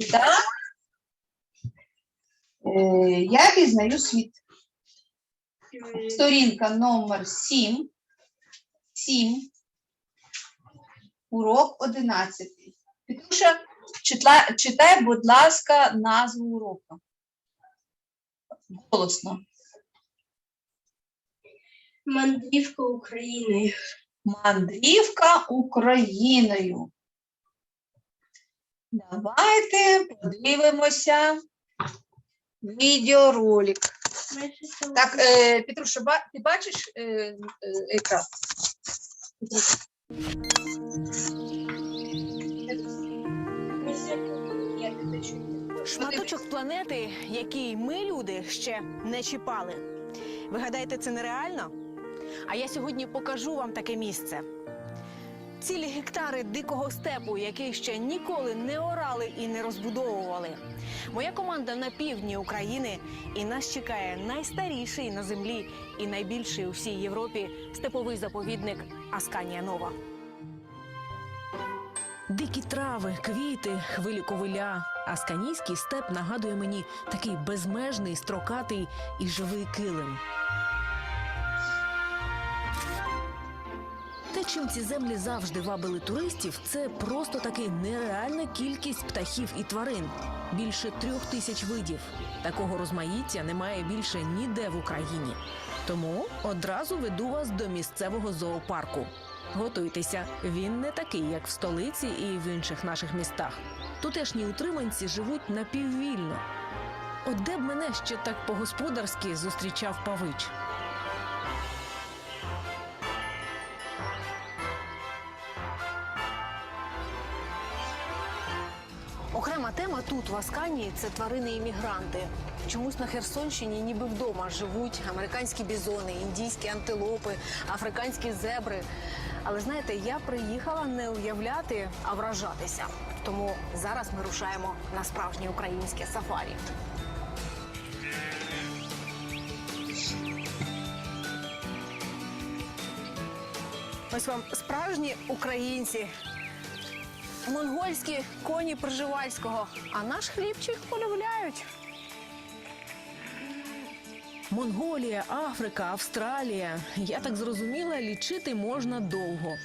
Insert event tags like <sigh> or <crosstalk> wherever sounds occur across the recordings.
Читала? Е, Я пізнаю світ. Сторінка номер 7. 7. Урок 11. Петруша, читай, будь ласка, назву уроку. Голосно. Мандрівка України. Мандрівка Україною. Давайте подивимося відеоролик. Так, е, Петруша, ти бачиш е, е, екран? Шматочок планети, який ми, люди, ще не чіпали. Ви гадаєте, це нереально? А я сьогодні покажу вам таке місце. Цілі гектари дикого степу, який ще ніколи не орали і не розбудовували. Моя команда на півдні України, і нас чекає найстаріший на землі і найбільший у всій Європі степовий заповідник Асканія Нова. Дикі трави, квіти, хвилі ковиля. Асканійський степ нагадує мені такий безмежний, строкатий і живий килим. Чим ці землі завжди вабили туристів, це просто таки нереальна кількість птахів і тварин. Більше трьох тисяч видів. Такого розмаїття немає більше ніде в Україні. Тому одразу веду вас до місцевого зоопарку. Готуйтеся, він не такий, як в столиці і в інших наших містах. Тутешні утриманці живуть напіввільно. От де б мене ще так по-господарськи зустрічав павич. Окрема тема тут, в Асканії, це тварини-іммігранти. Чомусь на Херсонщині ніби вдома живуть американські бізони, індійські антилопи, африканські зебри. Але знаєте, я приїхала не уявляти, а вражатися. Тому зараз ми рушаємо на справжнє українське сафарі. Ось вам справжні українці. Монгольські коні Пржевальського, а наш хлібчик полюбляють. Монголія, Африка, Австралія. Я так зрозуміла, лічити можна довго.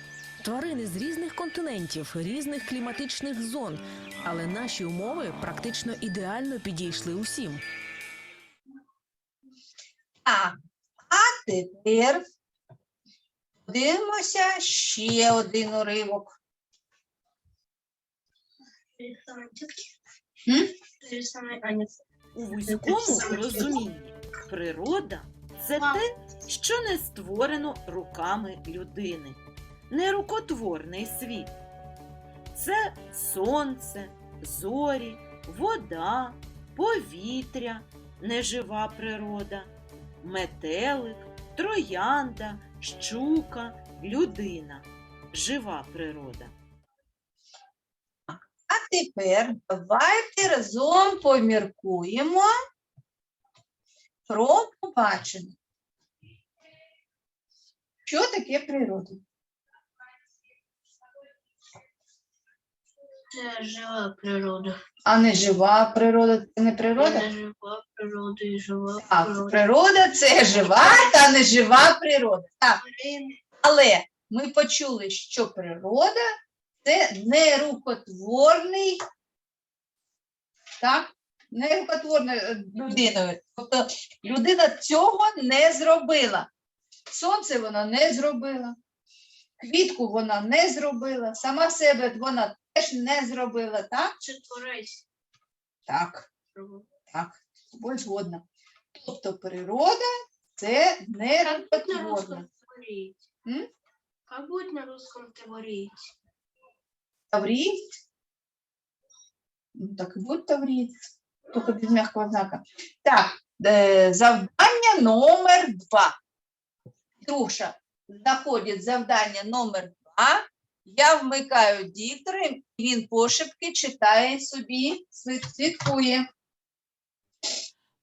Тварини з різних континентів, різних кліматичних зон, але наші умови практично ідеально підійшли усім. А, а тепер подивимося ще один уривок. М? У вузькому розумінні природа це те, що не створено руками людини, нерукотворний світ. Це сонце, зорі, вода, повітря, нежива природа, метелик, троянда, щука, людина, жива природа. Тепер давайте разом поміркуємо про побачене. Що таке природа? Це жива природа. А не жива природа це не природа? Це жива природа і жива Так, природа. природа це жива та не жива природа. Так, але ми почули, що природа це нерукотворний, так? Нерукотворною е, людиною. Тобто людина цього не зробила. Сонце вона не зробила, квітку вона не зробила, сама себе вона теж не зробила, так? Це творець. Так. Так, тобою згодна. Тобто природа це не рукотворна. Как будет на русском говорить? Тавриец. Ну, так і будь тавриец, тільки без м'якого знака. Так, е, завдання номер два. Труша знаходить завдання номер два. Я вмикаю диктор, і він пошепки читає собі, слід- слідкує.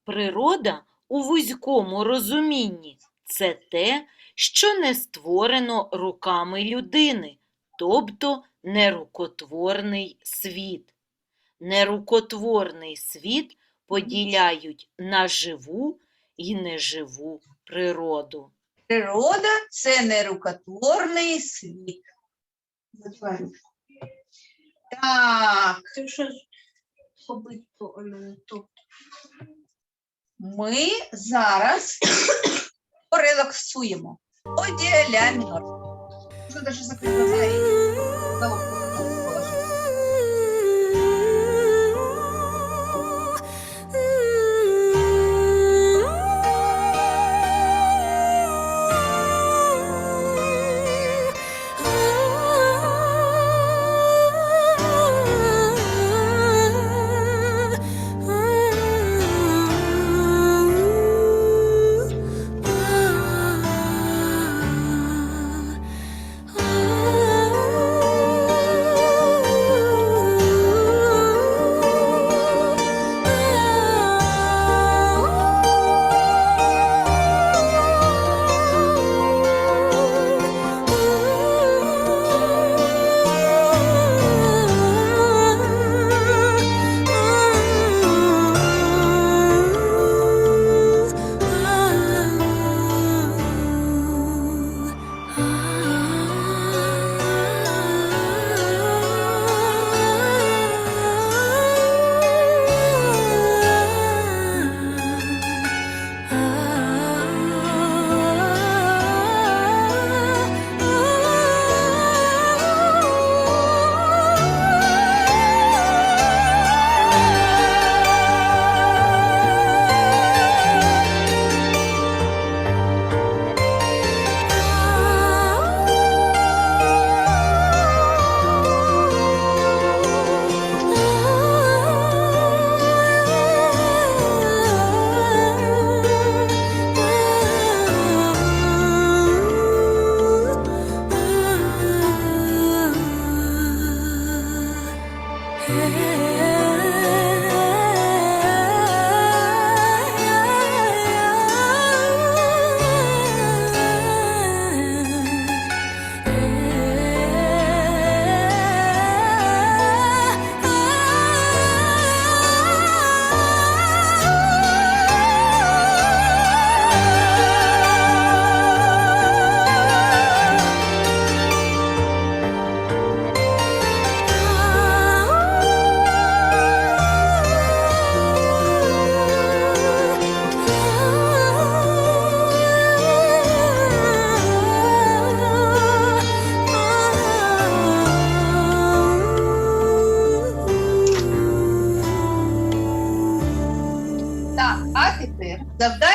Природа у вузькому розумінні це те, що не створено руками людини, тобто нерукотворний світ. Нерукотворний світ поділяють на живу і неживу природу. Природа це нерукотворний світ. Так, щось тут. ми зараз <coughs> порелаксуємо. Оді мінор. ajuda a justiça sair. Então,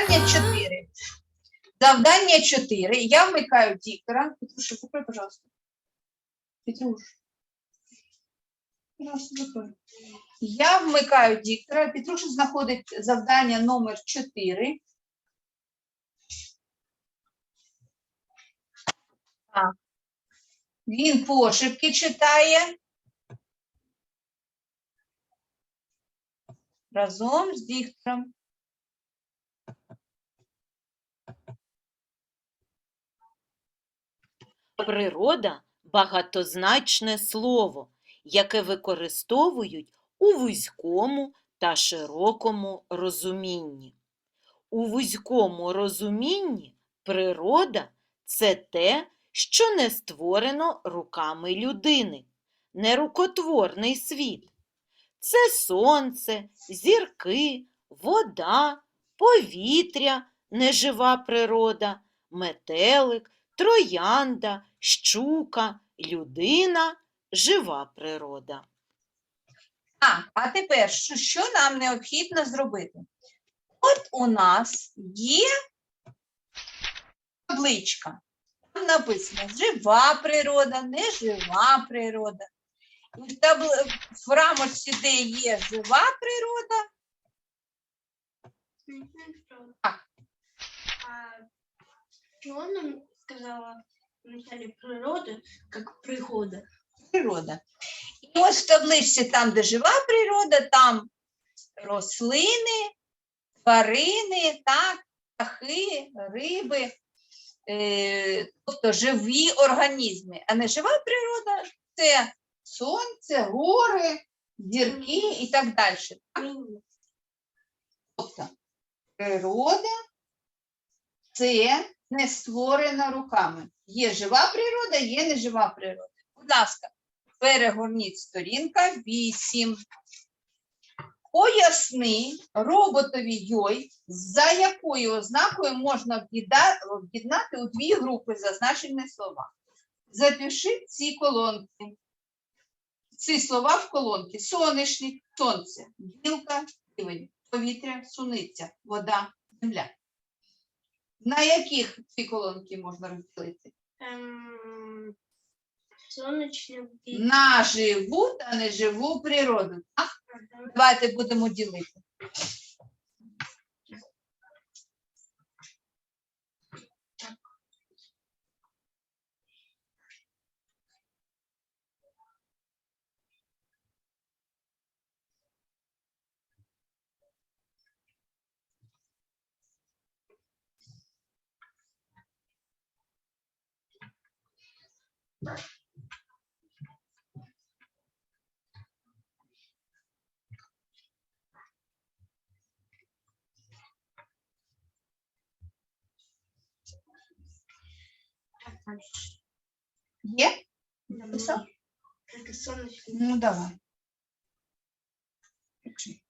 завдання 4. Завдання 4. Я вмикаю диктора. Петруша, закрой, пожалуйста. Петруш. Я вмикаю диктора. Петруша знаходить завдання номер 4. Так. Він пошепки читає. Разом з диктором. Природа багатозначне слово, яке використовують у вузькому та широкому розумінні. У вузькому розумінні природа це те, що не створено руками людини, нерукотворний світ. Це сонце, зірки, вода, повітря, нежива природа, метелик, троянда, щука, людина, жива природа. А, а тепер, що, що нам необхідно зробити? От у нас є табличка. Там написано жива природа, нежива природа. І в, табл... в рамочці, де є жива природа, Так. А чего нам сказала в начале природы, как природа? природа. І ось в табличці, там, де жива природа, там рослини, тварини, так, птахи, риби, е, тобто живі організми. А не жива природа це сонце, гори, зірки і так далі. Тобто природа це не створена руками. Є жива природа, є нежива природа. Будь ласка, перегорніть сторінка 8. Поясни роботові йой, за якою ознакою можна об'єднати у дві групи зазначені слова. Запиши ці колонки. Ці слова в колонки. Сонячник, сонце, білка, півень, повітря, суниця, вода, земля. На яких ці колонки можна розділити? Ем, сонячне бі- На живу та неживу природу. Так? Давайте будемо ділити. Є? Написав? Ну, давай. Пиши.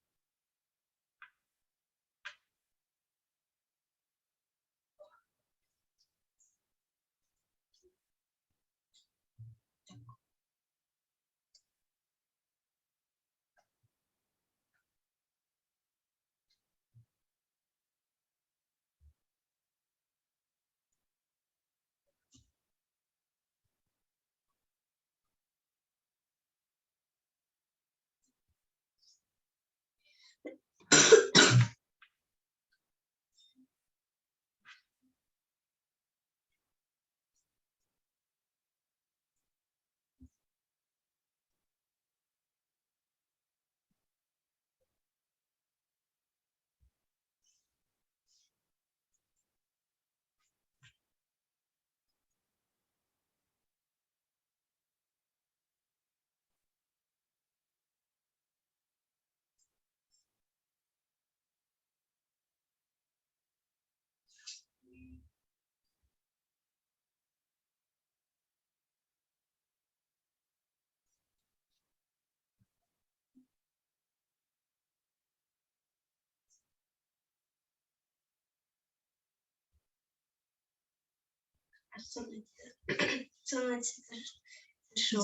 А на, Сонячне це ж- це що?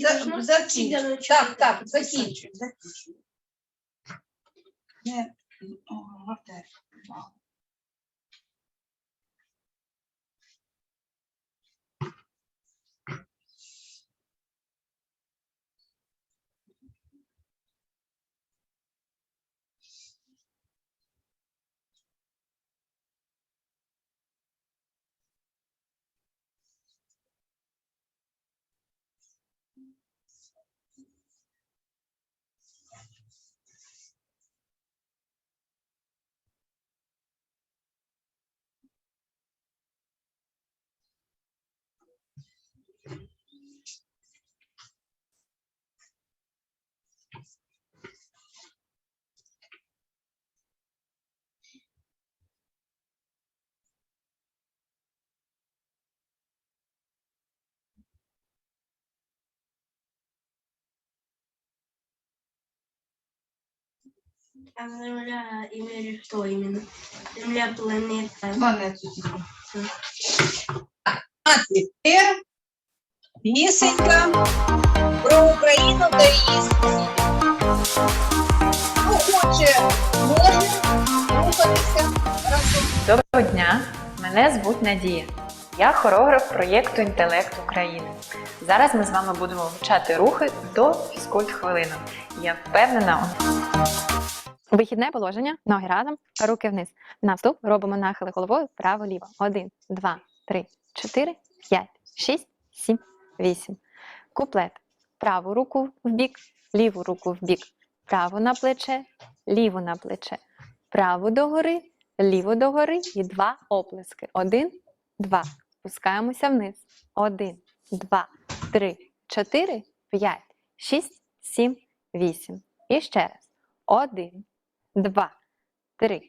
За- Закінчуй. Так, так, закінчуй. Закінчуй. Не, о, А Земля имели что именно? Земля, планета. Планету. А тепер пісенька про Україну та її сусідів. Хто хоче, може рухатися разом. Доброго дня! Мене звуть Надія. Я хореограф проєкту Інтелект України. Зараз ми з вами будемо вивчати рухи до фізкульт хвилину. Я впевнена. Вихідне положення, ноги разом, руки вниз. Наступ робимо нахили головою право-ліво. Один, два, три, чотири, п'ять, шість, сім, вісім. Куплет. Праву руку в бік, ліву руку в бік, праву на плече, ліву на плече, праву догори, ліво догори і два оплески. Один, два. Спускаємося вниз. Один, два, три, чотири, п'ять, шість, сім, вісім. І ще раз. Один, два, три,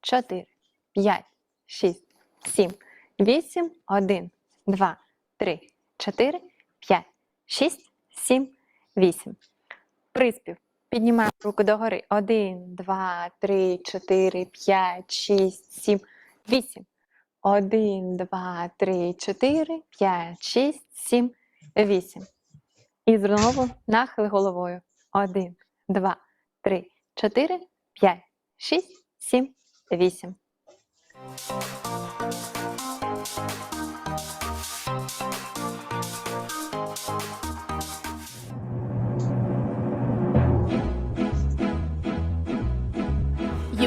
чотири, п'ять, шість, сім, вісім. Один, два, три, чотири, п'ять, шість, сім, вісім. Приспів. Піднімаємо руку догори. Один, два, три, чотири, п'ять, шість, сім, вісім. Один, два, три, чотири, п'ять, шість, сім, вісім. І знову нахил головою. Один, два, три, чотири, п'ять, шість, сім, вісім.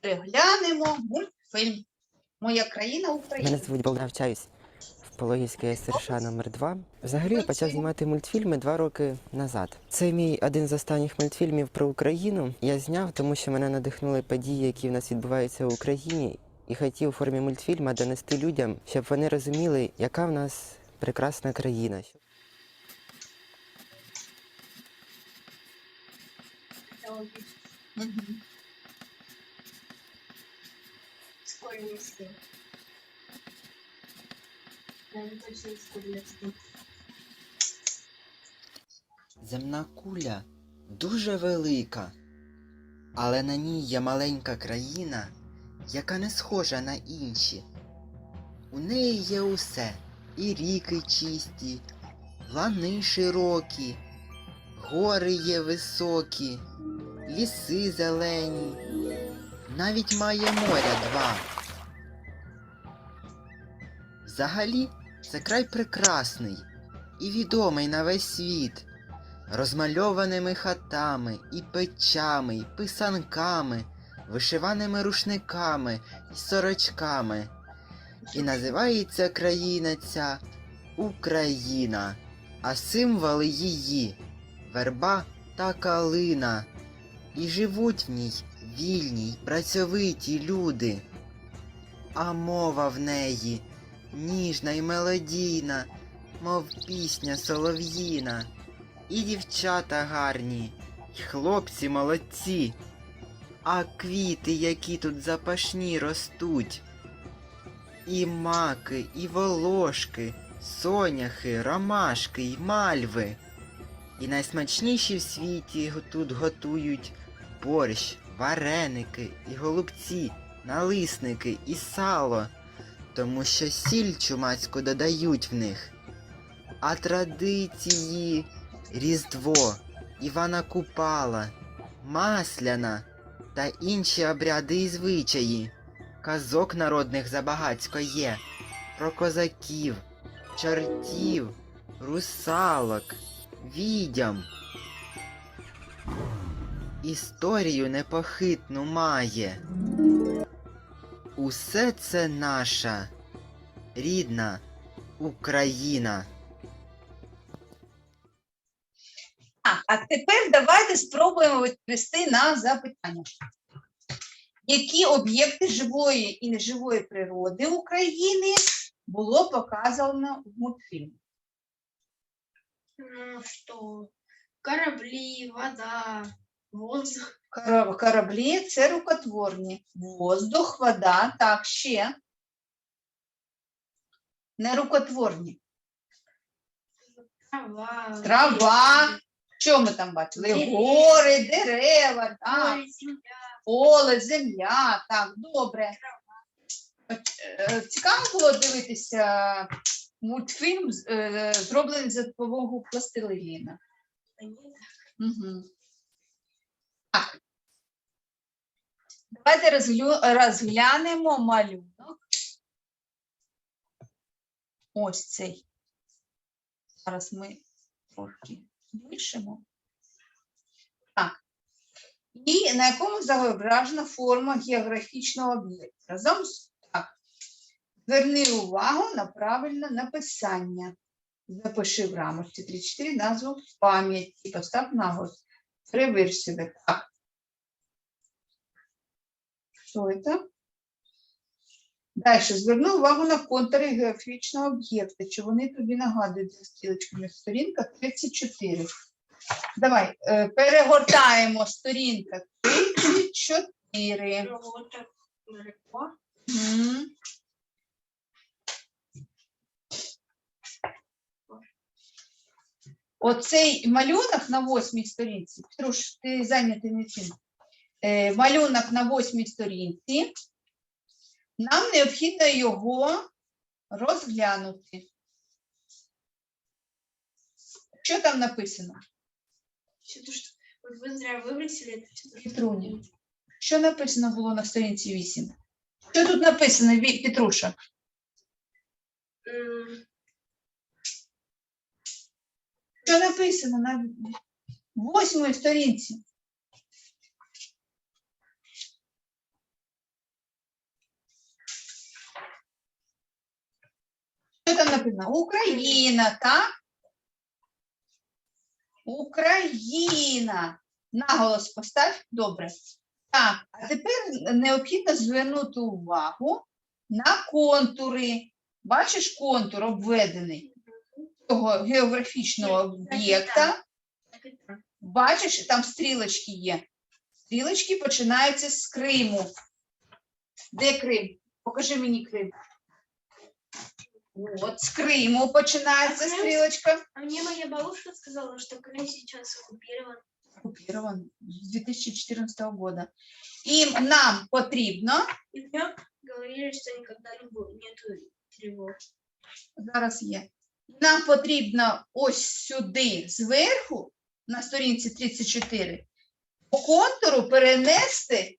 Переглянемо мультфільм. Моя країна Україна. Мене звуть Богдан навчаюсь в Пологівській СРШ номер 2 Взагалі я почав знімати мультфільми два роки назад. Це мій один з останніх мультфільмів про Україну. Я зняв, тому що мене надихнули події, які в нас відбуваються в Україні, і хотів у формі мультфільма донести людям, щоб вони розуміли, яка в нас прекрасна країна. Мгм. Школьный. Земна куля дуже велика, але на ній є маленька країна, яка не схожа на інші. У неї є усе і ріки чисті, лани широкі, гори є високі, ліси зелені, навіть має моря два. Взагалі, це край прекрасний і відомий на весь світ розмальованими хатами і печами, і писанками, вишиваними рушниками і сорочками. І називається країна ця Україна, а символи її верба та калина. І живуть в ній вільні й працьовиті люди. А мова в неї ніжна й мелодійна, мов пісня солов'їна. І дівчата гарні, і хлопці молодці, а квіти, які тут запашні ростуть, і маки, і волошки, соняхи, ромашки й мальви. І найсмачніші в світі тут готують борщ, вареники і голубці, налисники і сало, тому що сіль чумацьку додають в них. А традиції Різдво, Івана Купала, Масляна та інші обряди і звичаї. Казок народних забагацько є про козаків, чортів, русалок, відьом. Історію непохитну має. Усе це наша рідна Україна. Так, а тепер давайте спробуємо відповісти на запитання. Які об'єкти живої і неживої природи України було показано в мультфільмі? Ну что, корабли, вода, воздух, Кораблі це рукотворні. Воздух, вода, так, ще. Нерукотворні. трава, Трава. Що ми там бачили? Дерева. Гори, дерева, так. поле, земля, так, добре. Е, Цікаво було дивитися мультфільм, е, зроблений за допомогою пластилина. Угу. Так. Давайте розглянемо малюнок. Ось цей. Зараз ми трошки збільшимо. Так. І на якому зображена форма географічного об'єкту. Разом з так. Зверни увагу на правильне написання. Запиши в рамочці 34 назву пам'яті, постав наголос. Себе. Так. Що це? Далі. Зверни увагу на контури географічного об'єкта. Чи вони тобі нагадують за стрілочками? Сторінка 34. Давай, е, перегортаємо сторінка 34. Вот Оцей малюнок на восьмій сторінці, Петруш, ти зайнятий не цим. Е, малюнок на восьмій сторінці. Нам необхідно його розглянути. Що там написано? Всё то, что вот вы зря выбросили это все. Петруня. Що написано було на сторінці 8? Що тут написано, Ві- Петруша? Що написано на восьмій сторінці? Що там написано? Україна, так? Україна. Наголос постав. Добре. Так, а тепер необхідно звернути увагу на контури. Бачиш контур обведений цього географічного об'єкта. Бачиш, там стрілочки є. Стрілочки починаються з Криму. Де Крим? Покажи мені Крим. От, з Криму починається стрілочка. А мне моя бабушка сказала, что Крым сейчас оккупирован. Оккупирован з 2014 года. І нам потрібно, нем говорили, что никогда не будет, нету зараз є, нам потрібно ось сюди зверху, на сторінці 34, по контуру перенести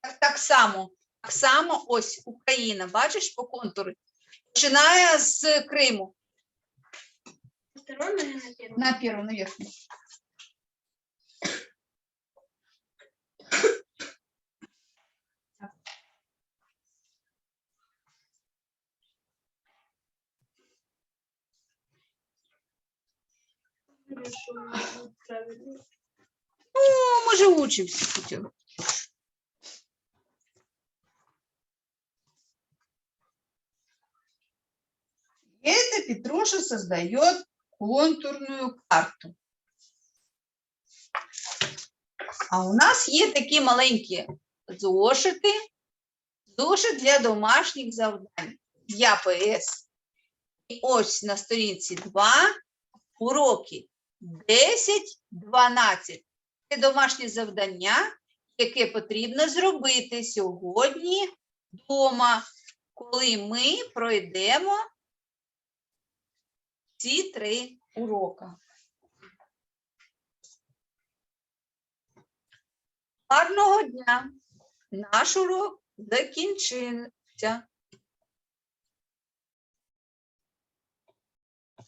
так, так само. Так само ось Україна, бачиш по контуру. Починає з Криму. На першу, на первом? На первую, на верхнюю. Хорошо, будет правильно. Ну, мы же учимся. Петя. Это Петруша создает контурную карту. А у нас є такі маленькі зошити, зошит для домашніх завдань. Я ПС. І ось на сторінці 2 уроки 10-12 це домашнє завдання, яке потрібно зробити сьогодні вдома, коли ми пройдемо ці три уроки. Гарного дня! Наш урок закінчився.